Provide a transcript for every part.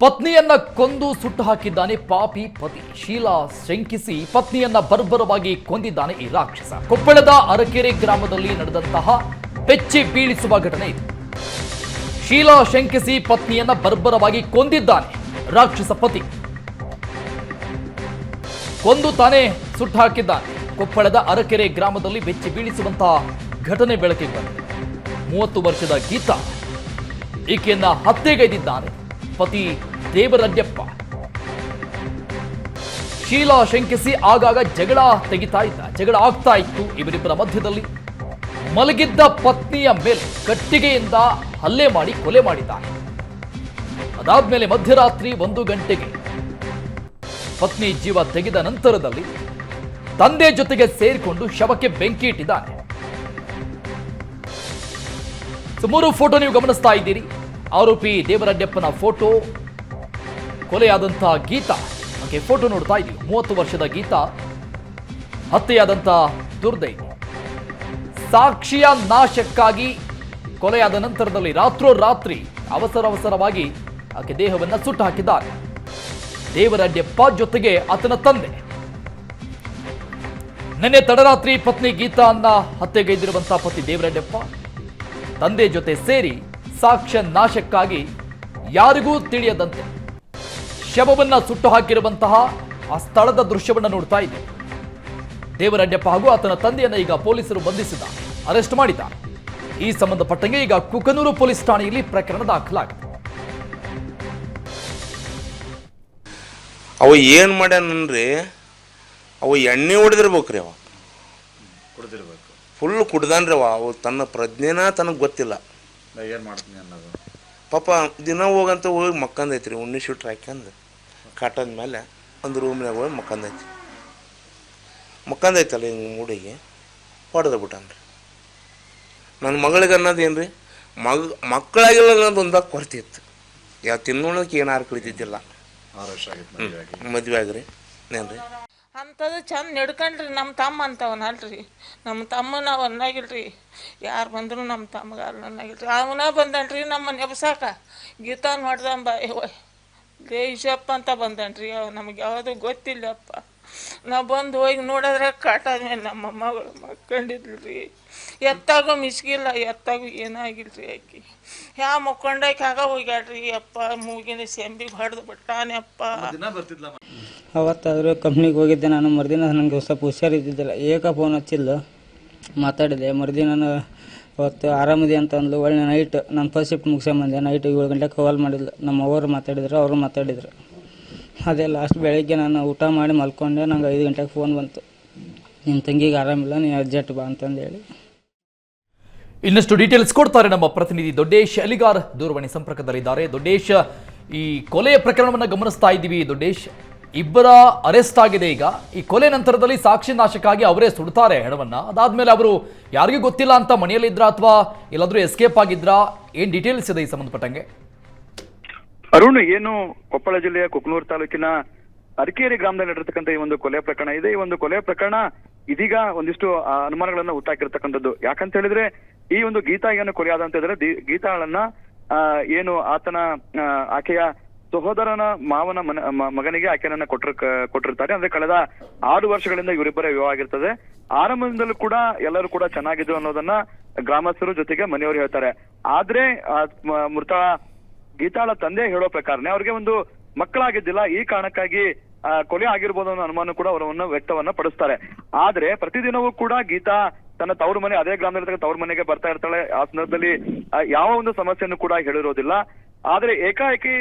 ಪತ್ನಿಯನ್ನ ಕೊಂದು ಸುಟ್ಟು ಹಾಕಿದ್ದಾನೆ ಪಾಪಿ ಪತಿ. ಶೀಲಾ ಶಂಕಿಸಿ ಪತ್ನಿಯನ್ನ ಬರ್ಬರವಾಗಿ ಕೊಂದಿದ್ದಾನೆ ಈ ರಾಕ್ಷಸ. ಕೊಪ್ಪಳದ ಅರಕೆರೆ ಗ್ರಾಮದಲ್ಲಿ ನಡೆದಂತಹ ಬೆಚ್ಚಿ ಬೀಳಿಸುವ ಘಟನೆ ಇದು. ಶೀಲಾ ಶಂಕಿಸಿ ಪತ್ನಿಯನ್ನ ಬರ್ಬರವಾಗಿ ಕೊಂದಿದ್ದಾನೆ ರಾಕ್ಷಸ ಪತಿ. ಕೊಂದು ತಾನೇ ಸುಟ್ಟು ಹಾಕಿದ್ದಾನೆ. ಕೊಪ್ಪಳದ ಅರಕೆರೆ ಗ್ರಾಮದಲ್ಲಿ ಬೆಚ್ಚಿ ಬೀಳಿಸುವಂತಹ ಘಟನೆ ಬೆಳಕಿಗೆ ಬಂದಿದೆ. ಮೂವತ್ತು ವರ್ಷದ ಗೀತಾ ಈಕೆಯನ್ನ ಹತ್ಯೆಗೈದಿದ್ದಾನೆ. ಪತಿ ದೇವರಡ್ಯಪ್ಪ ಶೀಲಾ ಶಂಕಿಸಿ ಆಗಾಗ ಜಗಳ ತೆಗಿತಾ ಇದ್ದ. ಜಗಳ ಆಗ್ತಾ ಇತ್ತು ಇವರಿಬ್ಬರ ಮಧ್ಯದಲ್ಲಿ. ಮಲಗಿದ್ದ ಪತ್ನಿಯ ಮೇಲೆ ಕಟ್ಟಿಗೆಯಿಂದ ಹಲ್ಲೆ ಮಾಡಿ ಕೊಲೆ ಮಾಡಿದ್ದಾನೆ. ಅದಾದ್ಮೇಲೆ ಮಧ್ಯರಾತ್ರಿ ಒಂದು ಗಂಟೆಗೆ ಪತ್ನಿ ಜೀವ ತೆಗೆದ ನಂತರದಲ್ಲಿ ತಂದೆ ಜೊತೆಗೆ ಸೇರಿಕೊಂಡು ಶವಕ್ಕೆ ಬೆಂಕಿ ಇಟ್ಟಿದ್ದಾನೆ. ಸುಮಾರು ಮೂರು ಫೋಟೋ ನೀವು ಗಮನಿಸ್ತಾ ಇದ್ದೀರಿ. ಆರೋಪಿ ದೇವರಡ್ಯಪ್ಪನ ಫೋಟೋ ಕೊಲೆಯಾದಂತಹ ಗೀತಾ. ಆಕೆ ಫೋಟೋ ನೋಡ್ತಾ ಇದ್ದೀವಿ. ಮೂವತ್ತು ವರ್ಷದ ಗೀತಾ ಹತ್ಯೆಯಾದಂಥ ದುರ್ದೈ ಸಾಕ್ಷಿಯ ನಾಶಕ್ಕಾಗಿ ಕೊಲೆಯಾದ ನಂತರದಲ್ಲಿ ರಾತ್ರೋರಾತ್ರಿ ಅವಸರ ಅವಸರವಾಗಿ ಆಕೆ ದೇಹವನ್ನು ಸುಟ್ಟು ಹಾಕಿದ್ದಾರೆ ದೇವರಡ್ಯಪ್ಪ ಜೊತೆಗೆ ಆತನ ತಂದೆ. ನಿನ್ನೆ ತಡರಾತ್ರಿ ಪತ್ನಿ ಗೀತಾ ಅನ್ನ ಹತ್ಯೆಗೈದಿರುವಂತಹ ಪತಿ ದೇವರಡ್ಯಪ್ಪ ತಂದೆ ಜೊತೆ ಸೇರಿ ಸಾಕ್ಷ್ಯ ನಾಶಕ್ಕಾಗಿ ಯಾರಿಗೂ ತಿಳಿಯದಂತೆ ಶವವನ್ನ ಸುಟ್ಟು ಹಾಕಿರುವಂತಹ ಆ ಸ್ಥಳದ ದೃಶ್ಯವನ್ನು ನೋಡ್ತಾ ಇದೆ ದೇವರಡ್ಯಪ್ಪ ಹಾಗೂ ಆತನ ತಂದೆಯನ್ನ ಈಗ ಪೊಲೀಸರು ಬಂಧಿಸಿದ ಅರೆಸ್ಟ್ ಮಾಡಿದ್ದಾರೆ ಈ ಸಂಬಂಧಪಟ್ಟಂಗೆ ಈಗ ಕುಕನೂರು ಪೊಲೀಸ್ ಠಾಣೆಯಲ್ಲಿ ಪ್ರಕರಣ ದಾಖಲಾಗಿದೆ. ಅವ ಏನು ಮಾಡ್ಯಾನನ್ರಿ ಅವ ಎಣ್ಣೆ ಹೊಡೆದಿರ್ಬೇಕ್ರಿ ಅವ. ಕುಡ್ದಿರ್ಬೇಕು. ಫುಲ್ ಕುಡ್ದಾನ್ರಿ ಅವ. ಅವ ತನ್ನ ಪ್ರಜ್ಞೆನ ತನಗೆ ಗೊತ್ತಿಲ್ಲ. ನಾ ಏನು ಮಾಡ್ತೀನಿ ಅನ್ನೋದು? ಪಾಪ ದಿನ ಹೋಗಂತ ಹೋಗಿ ಮಕ್ಕಂದೈತ್ರಿ ಉಣ್ಣಿ ಶೂಟ್ರ್ ಹಾಕ್ಯಂದು ಕಾಟದ ಮೇಲೆ ಒಂದು ರೂಮ್ನಾಗ ಹೋಗಿ ಮಕ್ಕಂದೈತಿ. ಮಕ್ಕಂದೈತಲ್ಲ ಹಿಂಗೆ ಮೂಡಿಗೆ ಹೊಡೆದ ಬಿಟ್ಟಾನ್ರಿ. ನನ್ನ ಮಗಳಿಗೆ ಅನ್ನೋದು ಏನು ರೀ ಮಗ ಮಕ್ಕಳಾಗಿಲ್ಲ ಅನ್ನೋದು ಒಂದಾಗ ಕೊರತೆ ಇತ್ತು. ಯಾವ ತಿನ್ನೋಳಕ್ಕೆ ಏನಾರು ಕುಳಿತಿದ್ದಿಲ್ಲ. ಆರು ವರ್ಷ ಆಗಿತ್ತು ಮದುವೆ ಆಗ್ರಿ ಏನು ಏನ್ರಿ? ಅಂಥದ್ದು ಚಂದ ಹಿಡ್ಕಂಡ್ರಿ ನಮ್ಮ ತಮ್ಮ ಅಂತವನಲ್ರಿ ನಮ್ಮ ತಮ್ಮನ ಅನ್ನಾಗಿಲ್ರಿ ಯಾರು ಬಂದ್ರು ನಮ್ಮ ತಮ್ಮಗ ಅನ್ನಾಗಿಲ್ರಿ ಅವನ ಬಂದನ್ರಿ ನಮ್ಮ ನೆಬ್ಸಾಕ ಗೀತಾ ನೋಡ್ದಂಬ ದೇಶಪ್ಪ ಅಂತ ಬಂದನ್ರಿ. ಅವ ನಮಗೆ ಯಾವುದು ಗೊತ್ತಿಲ್ಲಪ್ಪ. ನಾ ಬಂದು ಹೋಗಿ ನೋಡಿದ್ರೆ ಕಾಟಾದ್ಮೇಲೆ ನಮ್ಮ ಮಗಳು ರೀ. ಎತ್ತಾಗೋ ಮಿಸ್ಗಿಲ್ಲ ಎತ್ತಾಗೂ ಏನಾಗಿಲ್ರಿ ಆಕಿ. ಯಾ ಮಕ್ಕೊಂಡಾಕಿ ಆಗ ಹೋಗ್ಯಾಡ್ರಿ ಅಪ್ಪ ಮೂಗಿನ ಸೆಂಬಿಗೆ ಹೊಡೆದು ಬಿಟ್ಟಾನೆ ಅಪ್ಪ. ಬರ್ತಿದ್ಲ ಅವತ್ತಾದರೂ ಕಂಪ್ನಿಗೆ ಹೋಗಿದ್ದೆ ನಾನು ಮರುದಿನ ನನಗೆ ಸ್ವಲ್ಪ ಹುಷಾರಿದ್ದಿದ್ದಿಲ್ಲ ಏಕ ಫೋನ್ ಹಚ್ಚಿಲ್ಲ ಮಾತಾಡಿದೆ ಮರುದಿನ ಅವತ್ತು ಆರಾಮಿದೆ ಅಂತ ಅಂದ್ಲು. ಒಳ್ಳೆ ನೈಟ್ ನಾನು ಫಸ್ಟ್ ಶಿಫ್ಟ್ ಮುಗಿಸ್ಕೊಂಬಂದೆ ನೈಟ್ ಏಳು ಗಂಟೆಗೆ ಕಾಲ್ ಮಾಡಿದ್ಲು. ನಮ್ಮ ಅವರು ಮಾತಾಡಿದ್ರು ಅವರು ಮಾತಾಡಿದ್ರು. ಅದೇ ಲಾಸ್ಟ್ ಬೆಳಗ್ಗೆ ನಾನು ಊಟ ಮಾಡಿ ಮಲ್ಕೊಂಡೆ. ನಂಗೆ ಐದು ಗಂಟೆಗೆ ಫೋನ್ ಬಂತು. ನಿಮ್ಮ ತಂಗಿಗೆ ಆರಾಮಿಲ್ಲ ನೀನು ಅರ್ಜೆಂಟ್ ಬಾ ಅಂತಂದೇಳಿ. ಇನ್ನಷ್ಟು ಡೀಟೇಲ್ಸ್ ಕೊಡ್ತಾರೆ ನಮ್ಮ ಪ್ರತಿನಿಧಿ ದೊಡ್ಡೇಶ್ ಅಲಿಗಾರ್. ದೂರವಾಣಿ ಸಂಪರ್ಕದಲ್ಲಿದ್ದಾರೆ. ದೊಡ್ಡೇಶ್, ಈ ಕೊಲೆಯ ಪ್ರಕರಣವನ್ನು ಗಮನಿಸ್ತಾ ಇದ್ದೀವಿ. ದೊಡ್ಡೇಶ್, ಇಬ್ಬರ ಅರೆಸ್ಟ್ ಆಗಿದೆ ಈಗ. ಈ ಕೊಲೆ ನಂತರದಲ್ಲಿ ಸಾಕ್ಷಿ ನಾಶಕ್ಕಾಗಿ ಅವರೇ ಸುಡ್ತಾರೆ ಹೆಣವನ್ನ. ಅದಾದ್ಮೇಲೆ ಅವರು ಯಾರಿಗೂ ಗೊತ್ತಿಲ್ಲ ಅಂತ ಮನೆಯಲ್ಲಿದ್ರಾ ಅಥವಾ ಎಲ್ಲಾದರೂ ಎಸ್ಕೇಪ್ ಆಗಿದ್ರಾ? ಏನು ಡೀಟೇಲ್ಸ್ ಇದೆ ಈ ಸಂಬಂಧಪಟ್ಟಂಗೆ? ಅರುಣ್, ಏನು ಕೊಪ್ಪಳ ಜಿಲ್ಲೆಯ ಕುಕ್ನೂರ್ ತಾಲೂಕಿನ ಅರಕೇರಿ ಗ್ರಾಮದಲ್ಲಿ ನಡೆದಿರ್ತಕ್ಕಂಥ ಈ ಒಂದು ಕೊಲೆ ಪ್ರಕರಣ ಇದೆ. ಈ ಒಂದು ಕೊಲೆ ಪ್ರಕರಣ ಇದೀಗ ಒಂದಿಷ್ಟು ಅನುಮಾನಗಳನ್ನ ಹುಟ್ಟಾಕಿರ್ತಕ್ಕಂಥದ್ದು. ಯಾಕಂತ ಹೇಳಿದ್ರೆ, ಈ ಒಂದು ಗೀತಾ ಏನು ಕೊಲೆ ಆದ ಅಂತ ಹೇಳಿದ್ರೆ ಗೀತಾಳನ್ನ ಏನು ಆತನ ಆಕೆಯ ಸಹೋದರನ ಮಾವನ ಮಗನಿಗೆ ಆಕೆಯನ್ನ ಕೊಟ್ಟಿರ್ ಕೊಟ್ಟಿರ್ತಾರೆ. ಅಂದ್ರೆ ಕಳೆದ ಆರು ವರ್ಷಗಳಿಂದ ಇವರಿಬ್ಬರ ವಿವಾಹ ಆಗಿರ್ತದೆ. ಆರಂಭದಿಂದಲೂ ಕೂಡ ಎಲ್ಲರೂ ಕೂಡ ಚೆನ್ನಾಗಿದ್ರು ಅನ್ನೋದನ್ನ ಗ್ರಾಮಸ್ಥರು ಜೊತೆಗೆ ಮನೆಯವರು ಹೇಳ್ತಾರೆ. ಆದ್ರೆ ಮೃತ ಗೀತಾಳ ತಂದೆ ಹೇಳೋ ಪ್ರಕಾರನೇ ಅವ್ರಿಗೆ ಒಂದು ಮಕ್ಕಳಾಗಿದ್ದಿಲ್ಲ, ಈ ಕಾರಣಕ್ಕಾಗಿ ಕೊಲೆ ಆಗಿರ್ಬೋದು ಅನ್ನೋ ಅನುಮಾನ ಕೂಡ ಅವರವನ್ನ ವ್ಯಕ್ತವನ್ನ ಪಡಿಸ್ತಾರೆ. ಆದ್ರೆ ಪ್ರತಿದಿನವೂ ಕೂಡ ಗೀತಾ ತನ್ನ ತವರು ಮನೆ, ಅದೇ ಗ್ರಾಮದಲ್ಲಿ ತವರು ಮನೆಗೆ ಬರ್ತಾ ಇರ್ತಾಳೆ. ಆ ಸಂದರ್ಭದಲ್ಲಿ ಯಾವ ಒಂದು ಸಮಸ್ಯೆಯನ್ನು ಕೂಡ ಹೇಳಿರೋದಿಲ್ಲ. ಆದ್ರೆ ಏಕಾಏಕಿ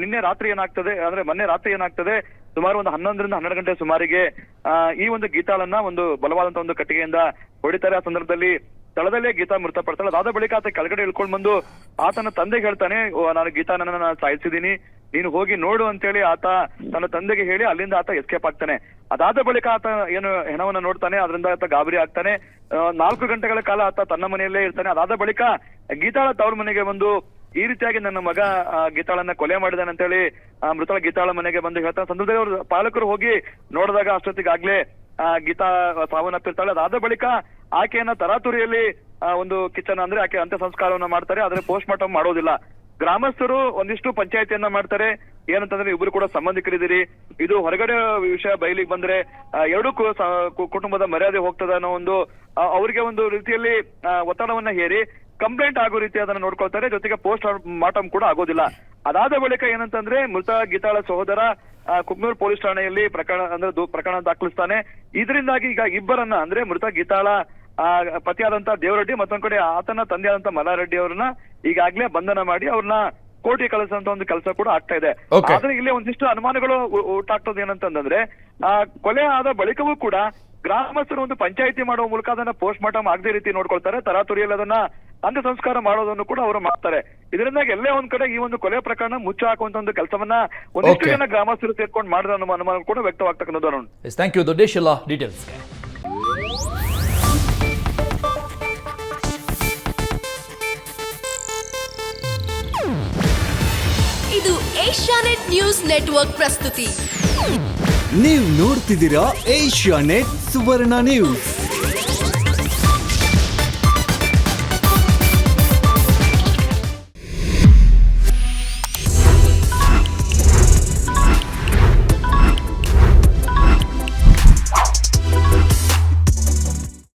ನಿನ್ನೆ ರಾತ್ರಿ ಏನಾಗ್ತದೆ, ಅಂದ್ರೆ ಮೊನ್ನೆ ರಾತ್ರಿ ಏನಾಗ್ತದೆ, ಸುಮಾರು ಒಂದು ಹನ್ನೊಂದರಿಂದ ಹನ್ನೆರಡು ಗಂಟೆ ಸುಮಾರಿಗೆ ಈ ಒಂದು ಗೀತಾಳನ್ನ ಒಂದು ಬಲವಾದಂತಹ ಒಂದು ಕಟ್ಟಿಗೆಯಿಂದ ಹೊಡಿತಾರೆ. ಆ ಸಂದರ್ಭದಲ್ಲಿ ಸ್ಥಳದಲ್ಲೇ ಗೀತಾ ಮೃತಪಡ್ತಾಳೆ. ಅದಾದ ಬಳಿಕ ಆತ ಕೆಳಗಡೆ ಇಳ್ಕೊಂಡು ಬಂದು ಆತನ ತಂದೆಗೆ ಹೇಳ್ತಾನೆ "ಓ, ನಾನು ಗೀತಾ ನನ್ನ ಸಾಯಿಸಿದೀನಿ ನೀನು ಹೋಗಿ ನೋಡು ಅಂತೇಳಿ ಆತ ತನ್ನ ತಂದೆಗೆ ಹೇಳಿ ಅಲ್ಲಿಂದ ಆತ ಎಸ್ಕೇಪ್ ಆಗ್ತಾನೆ. ಅದಾದ ಬಳಿಕ ಆತ ಏನು ಹೆಣವನ್ನ ನೋಡ್ತಾನೆ ಅದರಿಂದ ಆತ ಗಾಬರಿ ಆಗ್ತಾನೆ. ನಾಲ್ಕು ಗಂಟೆಗಳ ಕಾಲ ಆತ ತನ್ನ ಮನೆಯಲ್ಲೇ ಇರ್ತಾನೆ. ಅದಾದ ಬಳಿಕ ಗೀತಾಳ ತವ್ರ ಮನೆಗೆ ಬಂದು ಈ ರೀತಿಯಾಗಿ ನನ್ನ ಮಗ ಗೀತಾಳನ್ನ ಕೊಲೆ ಮಾಡಿದಾನೆ ಅಂತೇಳಿ ಮೃತಳ ಗೀತಾಳ ಮನೆಗೆ ಬಂದು ಹೇಳ್ತಾನೆ. ಸಂದರ್ಭದಲ್ಲಿ ಅವರು ಪಾಲಕರು ಹೋಗಿ ನೋಡಿದಾಗ ಅಷ್ಟೊತ್ತಿಗಾಗ್ಲೇ ಗೀತಾ ಸಾವನ್ನಪ್ಪಿರ್ತಾಳೆ ಅದಾದ ಬಳಿಕ ಆಕೆಯನ್ನ ತರಾತುರಿಯಲ್ಲಿ ಒಂದು ಕಿಚನ್ ಅಂದ್ರೆ ಆಕೆ ಅಂತ್ಯ ಸಂಸ್ಕಾರವನ್ನ ಮಾಡ್ತಾರೆ, ಆದ್ರೆ ಪೋಸ್ಟ್ ಮಾರ್ಟಮ್ ಮಾಡೋದಿಲ್ಲ. ಗ್ರಾಮಸ್ಥರು ಒಂದಿಷ್ಟು ಪಂಚಾಯತಿಯನ್ನ ಮಾಡ್ತಾರೆ. ಏನಂತಂದ್ರೆ ಇಬ್ರು ಕೂಡ ಸಂಬಂಧಿಕರಿದ್ದೀರಿ. ಇದು ಹೊರಗಡೆ ವಿಷಯ ಬಯಲಿಗೆ ಬಂದ್ರೆ ಎರಡು ಕುಟುಂಬದ ಮರ್ಯಾದೆ ಹೋಗ್ತದ ಅನ್ನೋ ಒಂದು ಅವರಿಗೆ ಒಂದು ರೀತಿಯಲ್ಲಿ ಒತ್ತಡವನ್ನ ಹೇರಿ ಕಂಪ್ಲೇಂಟ್ ಆಗೋ ರೀತಿ ಅದನ್ನ ನೋಡ್ಕೊಳ್ತಾರೆ. ಜೊತೆಗೆ ಪೋಸ್ಟ್ ಮಾರ್ಟಮ್ ಕೂಡ ಆಗೋದಿಲ್ಲ. ಅದಾದ ಬಳಿಕ ಏನಂತಂದ್ರೆ ಮೃತ ಗೀತಾಳ ಸಹೋದರ ಆ, ಕುಕ್ನೂರ್ ಪೊಲೀಸ್ ಠಾಣೆಯಲ್ಲಿ ಪ್ರಕರಣ ಅಂದ್ರೆ ಪ್ರಕರಣ ದಾಖಲಿಸ್ತಾನೆ. ಇದರಿಂದಾಗಿ ಈಗ ಇಬ್ಬರನ್ನ ಅಂದ್ರೆ ಮೃತ ಗೀತಾಳ ಆ, ಪತಿಯಾದಂತ ದೇವರೆಡ್ಡಿ ಮತ್ತೊಂದ್ ಕಡೆ ಆತನ ತಂದೆಯಾದಂತ ಮಲ್ಲಾರೆಡ್ಡಿ ಅವ್ರನ್ನ ಈಗಾಗ್ಲೇ ಬಂಧನ ಮಾಡಿ ಅವ್ರನ್ನ ಕೋಟಿ ಕಳಿಸುವಂತ ಒಂದು ಕೆಲಸ ಕೂಡ ಆಗ್ತಾ ಇದೆ. ಆದ್ರೆ ಇಲ್ಲಿ ಒಂದಿಷ್ಟು ಅನುಮಾನಗಳು ಉಂಟಾಗ್ತದೆ ಏನಂತಂದ್ರೆ ಆ ಕೊಲೆ ಆದ ಬಳಿಕವೂ ಕೂಡ ಗ್ರಾಮಸ್ಥರು ಒಂದು ಪಂಚಾಯಿತಿ ಮಾಡುವ ಮೂಲಕ ಅದನ್ನ ಪೋಸ್ಟ್ ಮಾರ್ಟಮ್ ಆಗದೆ ರೀತಿ ನೋಡ್ಕೊಳ್ತಾರೆ. ತರಾತುರಿಯಲ್ಲಿ ಅದನ್ನ ಅಂತ್ಯ ಸಂಸ್ಕಾರ ಮಾಡೋದನ್ನು ಕೂಡ ಅವರು ಮಾಡ್ತಾರೆ. ಇದರಿಂದಾಗಿ ಎಲ್ಲೇ ಒಂದ್ ಕಡೆ ಈ ಒಂದು ಕೊಲೆ ಪ್ರಕರಣ ಮುಚ್ಚ ಹಾಕುವಂತ ಒಂದು ಕೆಲಸವನ್ನ ಒಂದಿಷ್ಟು. ಜನ ಗ್ರಾಮಸ್ಥರು ಸೇರ್ಕೊಂಡು ಮಾಡಿದ ಅನ್ನೋ ಅನುಮಾನ ಕೂಡ ವ್ಯಕ್ತವಾಗ್ತಕ್ಕಂಥದ್ದು ಥ್ಯಾಂಕ್ ಯು ದೊಡ್ಡೇಶ್ ಎಲ್ಲ ಡೀಟೇಲ್ಸ್ಗೆ ಇದು ಏಷ್ಯಾನೆಟ್ ನ್ಯೂಸ್ ನೆಟ್ವರ್ಕ್ ಪ್ರಸ್ತುತಿ. ನೀವು ನೋಡ್ತಿದ್ದೀರಾ ಏಷ್ಯಾ ನೆಟ್ ಸುವರ್ಣ ನ್ಯೂಸ್.